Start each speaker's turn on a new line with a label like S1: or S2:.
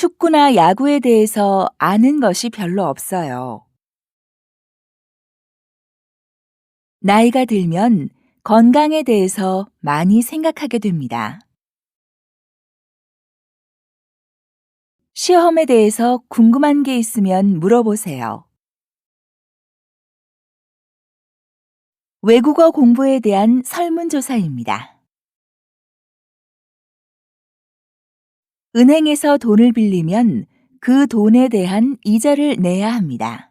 S1: 축구나 야구에 대해서 아는 것이 별로 없어요. 나이가 들면 건강에 대해서 많이 생각하게 됩니다. 시험에 대해서 궁금한 게 있으면 물어보세요. 외국어 공부에 대한 설문조사입니다. 은행에서 돈을 빌리면 그 돈에 대한 이자를 내야 합니다.